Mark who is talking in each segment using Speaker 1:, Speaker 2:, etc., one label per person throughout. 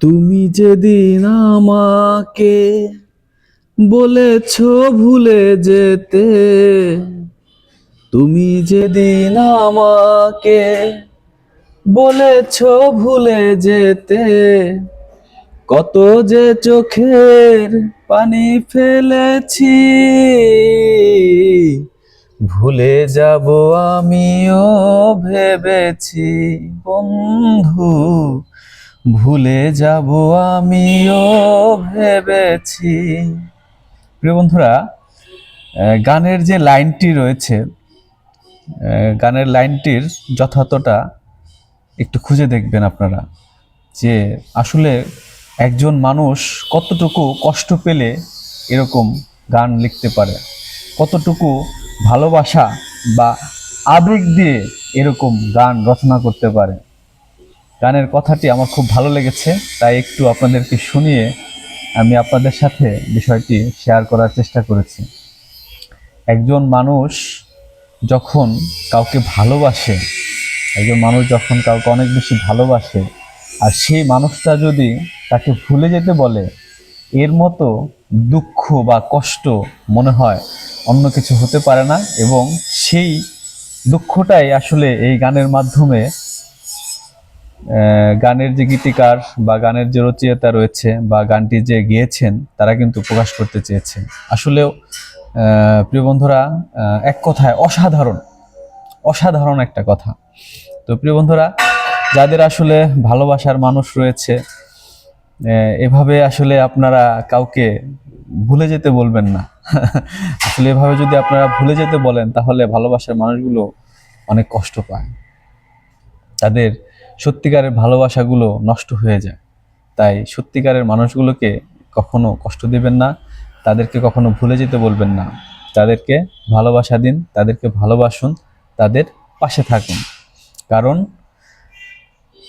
Speaker 1: তুমি যেদিন আমাকে বলেছ ভুলে যেতে, তুমি যেদিন আমাকে বলেছ ভুলে যেতে, কত যে চোখের পানি ফেলেছি, ভুলে যাব আমিও ভেবেছি বন্ধু। ভুলে যাব আমিও ভেবেছি। প্রিয় বন্ধুরা গানের যে লাইনটি রয়েছে গানের লাইনটির যথার্থটা একটু খুঁজে দেখবেন আপনারা, যে আসলে একজন মানুষ কতটুকু কষ্ট পেলে এরকম গান লিখতে পারে, কতটুকু ভালোবাসা বা আবেগ দিয়ে এরকম গান রচনা করতে পারে। গানের কথাটি আমার খুব ভালো লেগেছে, তাই একটু আপনাদেরকে শুনিয়ে আমি আপনাদের সাথে বিষয়টি শেয়ার করার চেষ্টা করেছি। একজন মানুষ যখন কাউকে ভালোবাসে, একজন মানুষ যখন কাউকে অনেক বেশি ভালোবাসে, আর সেই মানুষটা যদি তাকে ভুলে যেতে বলে, এর মতো দুঃখ বা কষ্ট মনে হয় অন্য কিছু হতে পারে না এবং সেই দুঃখটাই আসলে এই গানের মাধ্যমে গানের যে গীতিকার বা গানের যে রচয়িতা রয়েছে বা গানটি যে গেয়েছেন, তারা কিন্তু প্রকাশ করতে চেয়েছে আসলেও প্রিয় বন্ধুরা এক কথায় অসাধারণ অসাধারণ একটা কথা। তো প্রিয় বন্ধুরা, যাদের আসলে ভালোবাসার মানুষ রয়েছে এভাবে আসলে আপনারা কাউকে ভুলে যেতে বলবেন না। আসলে এভাবে যদি আপনারা ভুলে যেতে বলেন, তাহলে ভালোবাসার মানুষগুলো অনেক কষ্ট পায়। তাদের সত্যিকারের ভালোবাসাগুলো নষ্ট হয়ে যায়। তাই সত্যিকারের মানুষগুলোকে কখনো কষ্ট দেবেন না, তাদেরকে কখনো ভুলে যেতে বলবেন না। তাদেরকে ভালোবাসা দিন, তাদেরকে ভালোবাসুন, তাদের পাশে থাকুন। কারণ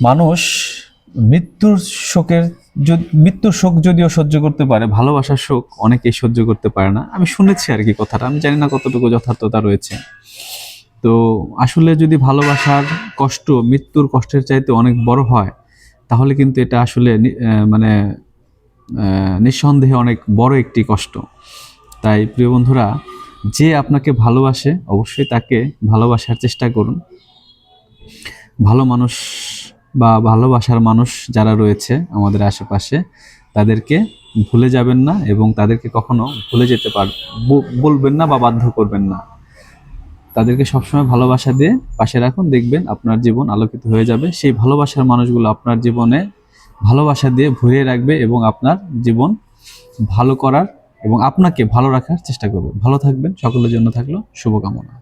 Speaker 1: মানুষ মৃত্যুর শোকের মৃত্যুর শোক যদিও সহ্য করতে পারে, ভালোবাসার শোক অনেকেই সহ্য করতে পারে না। আমি শুনেছি আর কি কথাটা, আমি জানি না কতটুকু যথার্থতা রয়েছে। তো আসলে যদি ভালোবাসার কষ্ট, মৃত্যুর কষ্টের চাইতে অনেক বড় হয়, তাহলে কিন্তু এটা আসলে মানে নিঃসন্দেহে অনেক বড় একটি কষ্ট। তাই প্রিয় বন্ধুরা, যে আপনাকে ভালোবাসে অবশ্যই তাকে ভালোবাসার চেষ্টা করুন। ভালো মানুষ বা ভালোবাসার মানুষ যারা রয়েছে আমাদের আশেপাশে, তাদেরকে ভুলে যাবেন না এবং তাদেরকে কখনো ভুলে যেতে পার বলবেন না বা বাধ্য করবেন না। তাদেরকে সবসময় ভালোবাসা দিয়ে পাশে রাখুন, দেখবেন আপনার জীবন আলোকিত হয়ে যাবে। সেই ভালোবাসার মানুষগুলো আপনার জীবনে ভালোবাসা দিয়ে ভরিয়ে রাখবে এবং আপনার জীবন ভালো করার এবং আপনাকে ভালো রাখার চেষ্টা করবে। ভালো থাকবেন, সকলের জন্য থাকল শুভকামনা।